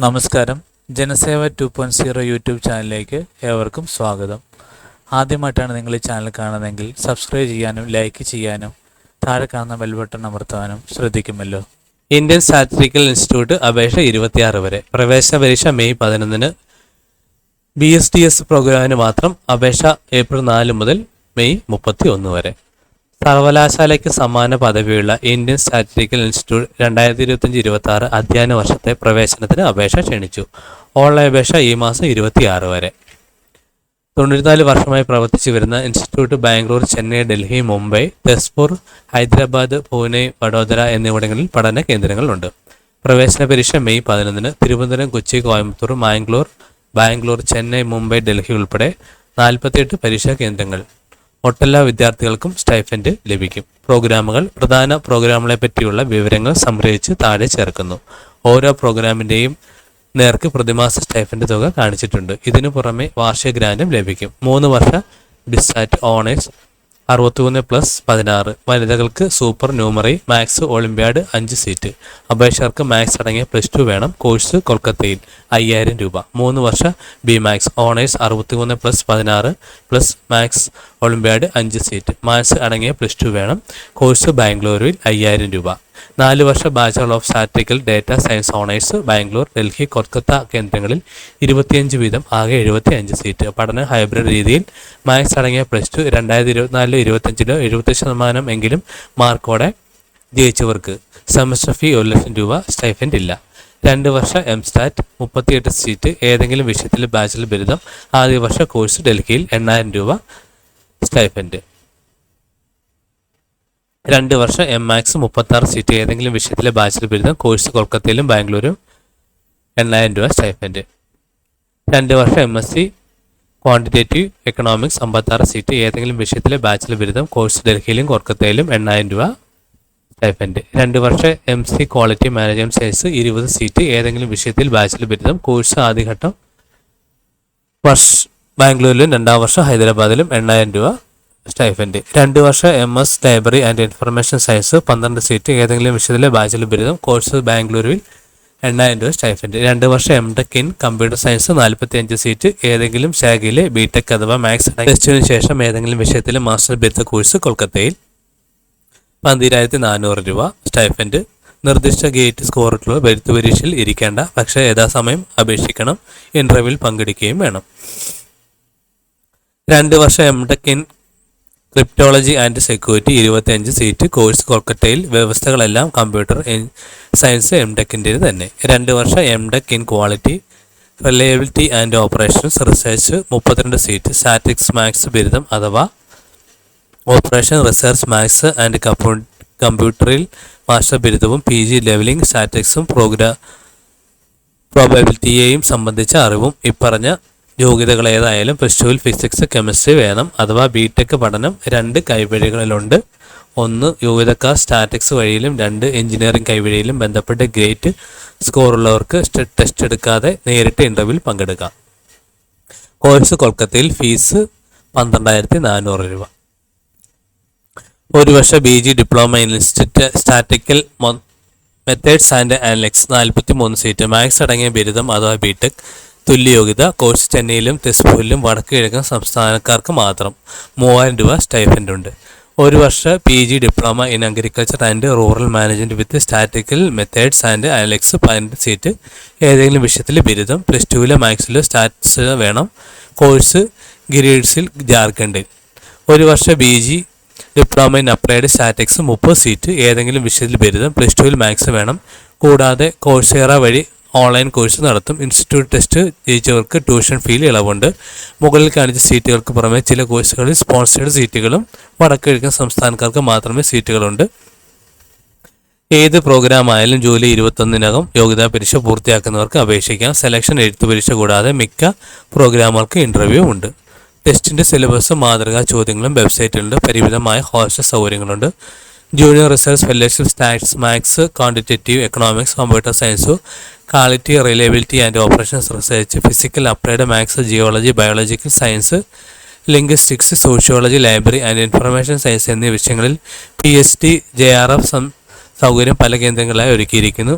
നമസ്കാരം. Janaseva two point zero YouTube ചാനലിലേക്ക് ഏവർക്കും സ്വാഗതം. ആദ്യമായിട്ടാണ് നിങ്ങൾ ഈ ചാനൽ കാണുന്നതെങ്കിൽ സബ്സ്ക്രൈബ് ചെയ്യാനും ലൈക്ക് ചെയ്യാനും താഴെ കാണുന്ന ബെൽ ബട്ടൺ അമർത്താനും ശ്രദ്ധിക്കുമല്ലോ. ഇന്ത്യൻ സ്റ്റാറ്റിസ്റ്റിക്കൽ ഇൻസ്റ്റിറ്റ്യൂട്ട് അപേക്ഷ ഇരുപത്തിയാറ് വരെ. പ്രവേശന പരീക്ഷ മെയ് പതിനൊന്നിന് ബി എസ് ടി എസ് പ്രോഗ്രാമിന് മാത്രം അപേക്ഷ ഏപ്രിൽ നാല് മുതൽ മെയ് മുപ്പത്തി ഒന്ന് വരെ. സർവകലാശാലയ്ക്ക് സമാന പദവിയുള്ള ഇന്ത്യൻ സ്റ്റാറ്റിസ്റ്റിക്കൽ ഇൻസ്റ്റിറ്റ്യൂട്ട് രണ്ടായിരത്തി ഇരുപത്തഞ്ച് ഇരുപത്തി ആറ് അധ്യയന വർഷത്തെ പ്രവേശനത്തിന് അപേക്ഷ ക്ഷണിച്ചു. ഓൺലൈൻ അപേക്ഷ ഈ മാസം ഇരുപത്തിയാറ് വരെ. തൊണ്ണൂറ്റിനാല് വർഷമായി പ്രവർത്തിച്ചു വരുന്ന ഇൻസ്റ്റിറ്റ്യൂട്ട് ബാംഗ്ലൂർ ചെന്നൈ ഡൽഹി മുംബൈ തെസ്പൂർ ഹൈദരാബാദ് പൂനെ വഡോദര എന്നിവിടങ്ങളിൽ പഠന കേന്ദ്രങ്ങളുണ്ട്. പ്രവേശന പരീക്ഷ മെയ് പതിനൊന്നിന് തിരുവനന്തപുരം കൊച്ചി കോയമ്പത്തൂർ മാംഗ്ലൂർ ബാംഗ്ലൂർ ചെന്നൈ മുംബൈ ഡൽഹി ഉൾപ്പെടെ നാൽപ്പത്തിയെട്ട് പരീക്ഷാ കേന്ദ്രങ്ങൾ. ഒട്ടെല്ലാ വിദ്യാർത്ഥികൾക്കും സ്റ്റൈഫൻഡ് ലഭിക്കും. പ്രോഗ്രാമുകൾ പ്രധാന പ്രോഗ്രാമുകളെ പറ്റിയുള്ള വിവരങ്ങൾ സംഗ്രഹിച്ച് താഴെ ചേർക്കുന്നു. ഓരോ പ്രോഗ്രാമിന്റെയും നേർക്ക് പ്രതിമാസ സ്റ്റൈഫൻഡ് തുക കാണിച്ചിട്ടുണ്ട്. ഇതിനു പുറമെ വാർഷിക ഗ്രാൻഡും ലഭിക്കും. മൂന്ന് വർഷ ബിസാറ്റ് ഓണേഴ്സ് അറുപത്തിമൂന്ന് പ്ലസ് പതിനാറ്. വനിതകൾക്ക് സൂപ്പർ ന്യൂമറി മാത്സ് ഒളിമ്പ്യാഡ് അഞ്ച് സീറ്റ്. അപേക്ഷകർക്ക് മാത്സ് അടങ്ങിയ പ്ലസ് ടു വേണം. കോഴ്സ് കൊൽക്കത്തയിൽ അയ്യായിരം രൂപ. മൂന്ന് വർഷ ബി മാത്സ് ഓണേഴ്സ് അറുപത്തിമൂന്ന് പ്ലസ് പതിനാറ് പ്ലസ് മാത്സ് ഒളിമ്പ്യാഡ് അഞ്ച് സീറ്റ്. മാത്സ് അടങ്ങിയ പ്ലസ് ടു വേണം. കോഴ്സ് ബാംഗ്ലൂരിൽ അയ്യായിരം രൂപ. നാല് വർഷ bachelor of statistical data science honours Bangalore Delhi Kolkata കേന്ദ്രങ്ങളിൽ ഇരുപത്തിയഞ്ച് വീതം ആകെ എഴുപത്തി അഞ്ച് സീറ്റ്. പഠനം ഹൈബ്രിഡ് രീതിയിൽ മാത്സ് അടങ്ങിയ പ്ലസ് ടു രണ്ടായിരത്തി ഇരുപത്തിനാലിലോ ഇരുപത്തഞ്ചിലോ എഴുപത്തി ശതമാനം എങ്കിലും മാർക്കോടെ ജയിച്ചവർക്ക് സെമസ്റ്റർ ഫീ ഒരു ലക്ഷം രൂപ സ്റ്റൈഫൻഡ് ഇല്ല. രണ്ട് വർഷ എം സ്റ്റാറ്റ് മുപ്പത്തിയെട്ട് സീറ്റ്. ഏതെങ്കിലും വിഷയത്തിൽ ബാച്ചിലർ ബിരുദം. ആദ്യ വർഷ കോഴ്സ് ഡൽഹിയിൽ എണ്ണായിരം രൂപ. സ്റ്റൈഫൻഡ്. രണ്ട് വർഷം എം മാക്സ് മുപ്പത്താറ് സീറ്റ് ഏതെങ്കിലും വിഷയത്തിലെ ബാച്ചിലർ ബിരുദം കോഴ്സ് കൊൽക്കത്തയിലും ബാംഗ്ലൂരും എണ്ണായിരം രൂപ സ്റ്റൈഫൻഡ് രണ്ട് വർഷം M S C quantitative economics അമ്പത്താറ് സീറ്റ് ഏതെങ്കിലും വിഷയത്തിലെ ബാച്ചിലർ ബിരുദം കോഴ്സ് ഡൽഹിയിലും കൊൽക്കത്തയിലും എണ്ണായിരം രൂപ സ്റ്റൈഫൻഡ് രണ്ട് വർഷം M C quality management science ഇരുപത് സീറ്റ് ഏതെങ്കിലും വിഷയത്തിൽ ബാച്ചിലർ ബിരുദം കോഴ്സ് ആദ്യഘട്ടം ബാംഗ്ലൂരിലും രണ്ടാം വർഷം ഹൈദരാബാദിലും എണ്ണായിരം രൂപ സ്റ്റൈഫൻഡ് രണ്ട് വർഷം M S library and information science പന്ത്രണ്ട് സീറ്റ് ഏതെങ്കിലും വിഷയത്തിലെ ബാച്ചിലർ ബിരുദം കോഴ്സ് ബാംഗ്ലൂരിൽ എണ്ണായിരം രൂപ സ്റ്റൈഫൻഡ് രണ്ട് വർഷം M Tech in computer science നാൽപ്പത്തി അഞ്ച് സീറ്റ് ഏതെങ്കിലും ശാഖയിലെ ബി ടെക് അഥവാ മാത്സ് ടെസ്റ്റിന് ശേഷം ഏതെങ്കിലും വിഷയത്തിലെ മാസ്റ്റർ ബിരുദ കോഴ്സ് കൊൽക്കത്തയിൽ പന്തിരായിരത്തി നാനൂറ് രൂപ സ്റ്റൈഫൻഡ് നിർദ്ദിഷ്ട ഗേറ്റ് സ്കോറിട്ടുള്ള വരുത്തു പരീക്ഷയിൽ ഇരിക്കേണ്ട. പക്ഷേ യഥാസമയം അപേക്ഷിക്കണം. ഇന്റർവ്യൂവിൽ പങ്കെടുക്കുകയും വേണം. രണ്ട് വർഷം M Tech in cryptology and security ഇരുപത്തിയഞ്ച് സീറ്റ് കോഴ്സ് കൊൽക്കത്തയിൽ വ്യവസ്ഥകളെല്ലാം കമ്പ്യൂട്ടർ സയൻസ് എം ടെക്കിന്റെ തന്നെ. രണ്ട് വർഷം M Tech in quality reliability and operations research മുപ്പത്തിരണ്ട് സീറ്റ് സ്റ്റാറ്റിക്സ് മാത്സ് ബിരുദം അഥവാ ഓപ്പറേഷൻ റിസർച്ച് മാത്സ് ആൻഡ് കമ്പ്യൂട്ടറിൽ മാസ്റ്റർ ബിരുദവും പി ജി ലെവലിംഗ് സ്റ്റാറ്റിക്സും പ്രോഗ്രാ പ്രോബബിലിറ്റിയെയും സംബന്ധിച്ച അറിവും ഇപ്പറഞ്ഞ യോഗ്യതകൾ ഏതായാലും പ്ലസ് ടുവിൽ ഫിസിക്സ് കെമിസ്ട്രി വേണം അഥവാ ബി ടെക് പഠനം രണ്ട് കൈവഴികളിലുണ്ട്. ഒന്ന് യോഗ്യതക്കാർ സ്റ്റാറ്റിക്സ് വഴിയിലും രണ്ട് എഞ്ചിനീയറിംഗ് കൈവഴിയിലും ബന്ധപ്പെട്ട ഗ്രേറ്റ് സ്കോർ ഉള്ളവർക്ക് ടെസ്റ്റ് എടുക്കാതെ നേരിട്ട് ഇന്റർവ്യൂവിൽ പങ്കെടുക്കാം. കോഴ്സ് കൊൽക്കത്തയിൽ ഫീസ് പന്ത്രണ്ടായിരത്തി നാനൂറ് രൂപ. ഒരു വർഷം B G diploma in statistical methods and analytics നാൽപ്പത്തി മൂന്ന് സീറ്റ് മാത്സ് അടങ്ങിയ ബിരുദം അഥവാ ബി ടെക് തുല്യ യോഗ്യത കോഴ്സ് ചെന്നൈയിലും തെസ്പൂരിലും വടക്ക് കിഴക്കൻ സംസ്ഥാനക്കാർക്ക് മാത്രം മൂവായിരം രൂപ സ്റ്റൈഫൻഡ് ഉണ്ട് ഒരു വർഷ P G diploma in agriculture and rural management with statical methods and Alex പതിനെട്ട് സീറ്റ്. ഏതെങ്കിലും വിഷയത്തിൽ ബിരുദം പ്ലസ് ടുവിലെ മാത്സിലോ സ്റ്റാറ്റ്സ് വേണം. കോഴ്സ് ഗിരീഡ്സിൽ ജാർഖണ്ഡിൽ ഒരു വർഷ B G diploma in applied statistics മുപ്പത് സീറ്റ്. ഏതെങ്കിലും വിഷയത്തിൽ ബിരുദം പ്ലസ് ടുവിൽ മാത്സ് വേണം. കൂടാതെ കോഴ്സേറ വഴി ഓൺലൈൻ കോഴ്സ് നടത്തും. ഇൻസ്റ്റിറ്റ്യൂട്ട് ടെസ്റ്റ് ജയിച്ചവർക്ക് ട്യൂഷൻ ഫീൽ ഇളവുണ്ട്. മുകളിൽ കാണിച്ച സീറ്റുകൾക്ക് പുറമെ ചില കോഴ്സുകളിൽ സ്പോൺസേഡ് സീറ്റുകളും വടക്കിഴക്കൻ സംസ്ഥാനക്കാർക്ക് മാത്രമേ സീറ്റുകളുണ്ട് ഏത് പ്രോഗ്രാം ആയാലും ജൂലൈ ഇരുപത്തൊന്നിനകം യോഗ്യതാ പരീക്ഷ പൂർത്തിയാക്കുന്നവർക്ക് അപേക്ഷിക്കാം. സെലക്ഷൻ എഴുത്തു പരീക്ഷ കൂടാതെ മിക്ക പ്രോഗ്രാമുകൾക്ക് ഇന്റർവ്യൂ ഉണ്ട്. ടെസ്റ്റിന്റെ സിലബസും മാതൃകാ ചോദ്യങ്ങളും വെബ്സൈറ്റിലുണ്ട് പരിമിതമായ ഹോസ്റ്റൽ സൗകര്യങ്ങളുണ്ട്. Junior research fellowship stats maths quantitative economics computer science quality reliability and operations research physical applied maths geology biological science linguistics sociology library and information science എന്നീ വിഷയങ്ങളിൽ P H D J R F സൗകര്യം പല കേന്ദ്രങ്ങളായി ഒരുക്കിയിരിക്കുന്നു.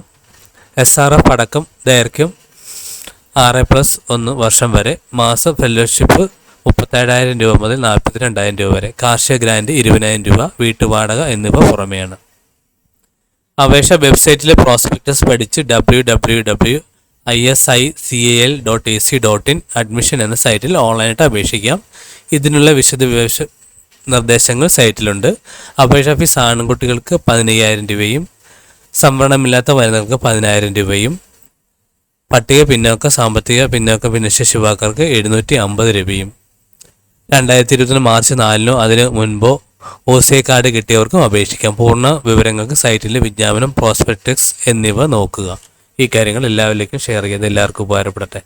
S R F അടക്കം ദൈർഘ്യം ആറ് plus ഒന്ന് വർഷം വരെ മാസ ഫെലോഷിപ്പ് മുപ്പത്തേഴായിരം രൂപ മുതൽ നാൽപ്പത്തി രണ്ടായിരം രൂപ വരെ കാർഷിക ഗ്രാൻഡ് ഇരുപതിനായിരം രൂപ വീട്ടുവാടക എന്നിവ പുറമെയാണ്. അപേക്ഷ വെബ്സൈറ്റിലെ പ്രോസ്പെക്ടസ് പഠിച്ച് W W W I S I C A L dot A C dot in admission എന്ന സൈറ്റിൽ ഓൺലൈനായിട്ട് അപേക്ഷിക്കാം. ഇതിനുള്ള വിശദ നിർദ്ദേശങ്ങൾ സൈറ്റിലുണ്ട്. അപേക്ഷ ഫീസ് ആൺകുട്ടികൾക്ക് പതിനയ്യായിരം രൂപയും സംവരണമില്ലാത്ത വനിതകൾക്ക് പതിനായിരം രൂപയും പട്ടിക പിന്നോക്ക സാമ്പത്തിക പിന്നോക്ക ഭിന്നശേഷി യുവാക്കൾക്ക് എഴുന്നൂറ്റി അമ്പത് രൂപയും. രണ്ടായിരത്തി ഇരുപത്തിന് മാർച്ച് നാലിനോ അതിന് മുൻപോ ഒ സി കാർഡ് കിട്ടിയവർക്കും അപേക്ഷിക്കാം. പൂർണ വിവരങ്ങൾക്ക് സൈറ്റിലെ വിജ്ഞാപനം പ്രോസ്പെക്ടിക്സ് എന്നിവ നോക്കുക. ഈ കാര്യങ്ങൾ എല്ലാവരിലേക്കും ഷെയർ ചെയ്ത് എല്ലാവർക്കും ഉപകാരപ്പെടട്ടെ.